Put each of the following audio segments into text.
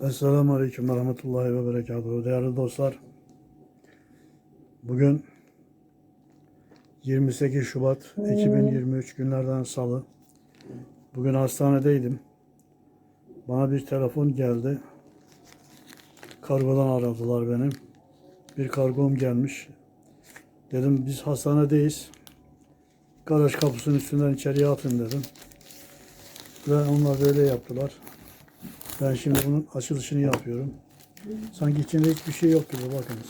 Esselamu Aleyküm ve Rahmetullahi ve Berekatuhu. Değerli dostlar, bugün 28 Şubat 2023 günlerden salı. Bugün hastanedeydim. Bana bir telefon geldi. Kargodan aradılar benim. Bir kargom gelmiş. Dedim biz hastanedeyiz. Garaj kapısının üstünden içeriye atın dedim. Ve onlar böyle yaptılar. Ben şimdi bunun açılışını yapıyorum. Sanki içinde hiçbir şey yok gibi bakınız.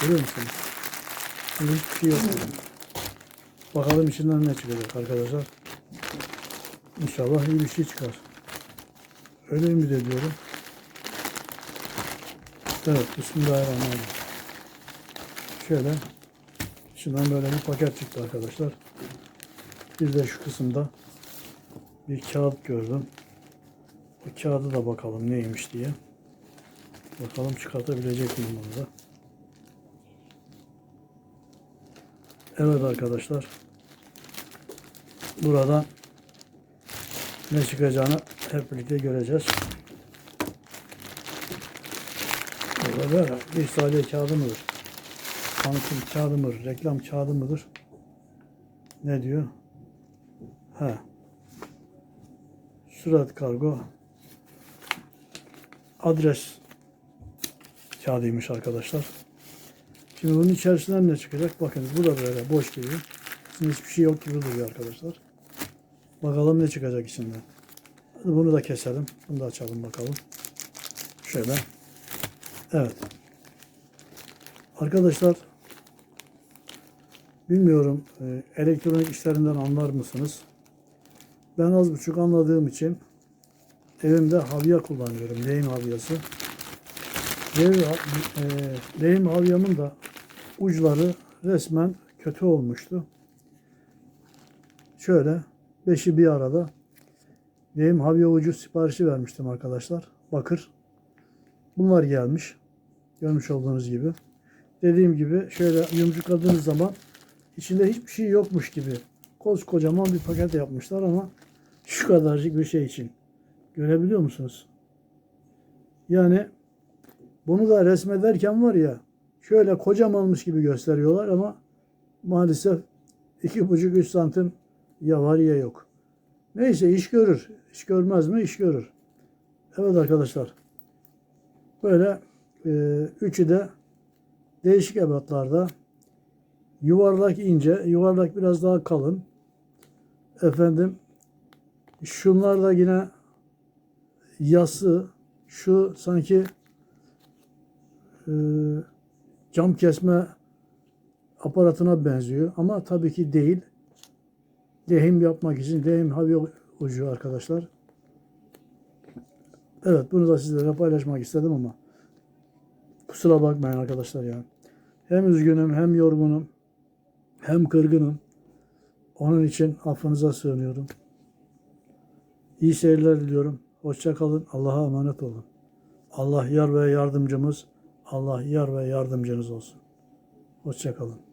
Görüyor musunuz? Şimdi hiçbir şey yok gibi. Bakalım içinden ne çıkacak arkadaşlar. İnşallah iyi bir şey çıkar. Öyle ümit ediyorum. Evet, Bismillahirrahmanirrahim. Şöyle içinden böyle bir paket çıktı arkadaşlar. Bir de şu kısımda bir kağıt gördüm. Bu kağıdı da bakalım neymiş diye. Bakalım çıkartabilecek miyim bunu da. Evet arkadaşlar. Burada ne çıkacağını hep birlikte göreceğiz. Burada bir saniye kağıdı mıdır? Tanıtım kağıdı mıdır? Reklam kağıdı mıdır? Ne diyor? Ha. Sürat kargo adres kağıdıymış arkadaşlar. Şimdi bunun içerisinden ne çıkacak? Bakın bu da böyle boş gibi. Şimdi hiçbir şey yok gibi duruyor arkadaşlar. Bakalım ne çıkacak içinden. Bunu da keselim. Bunu da açalım bakalım. Şöyle. Evet. Arkadaşlar bilmiyorum e, elektronik işlerinden anlar mısınız? Ben az buçuk anladığım için evimde havya kullanıyorum. Lehim havyası. Lehim, e, havyamın da uçları resmen kötü olmuştu. Şöyle beşi bir arada lehim havya ucu siparişi vermiştim arkadaşlar. Bakır. Bunlar gelmiş. Görmüş olduğunuz gibi. Dediğim gibi şöyle yumrukladığınız zaman içinde hiçbir şey yokmuş gibi koskocaman bir paket yapmışlar ama şu kadarcık bir şey için. Görebiliyor musunuz? Yani bunu da resmederken var ya şöyle kocamanmış gibi gösteriyorlar ama maalesef iki buçuk üç santim ya var ya yok. Neyse iş görür. İş görmez mi? İş görür. Evet arkadaşlar. Böyle e, üçü de değişik ebatlarda. Yuvarlak ince, yuvarlak biraz daha kalın. Efendim şunlar da yine yası şu sanki e, cam kesme aparatına benziyor ama tabii ki değil. Lehim yapmak için lehim havya ucu arkadaşlar. Evet bunu da sizlere paylaşmak istedim ama kusura bakmayın arkadaşlar ya. Hem üzgünüm hem yorgunum hem kırgınım. Onun için affınıza sığınıyorum. İyi seyirler diliyorum. Hoşça kalın. Allah'a emanet olun. Allah yar ve yardımcımız, Allah yar ve yardımcınız olsun. Hoşça kalın.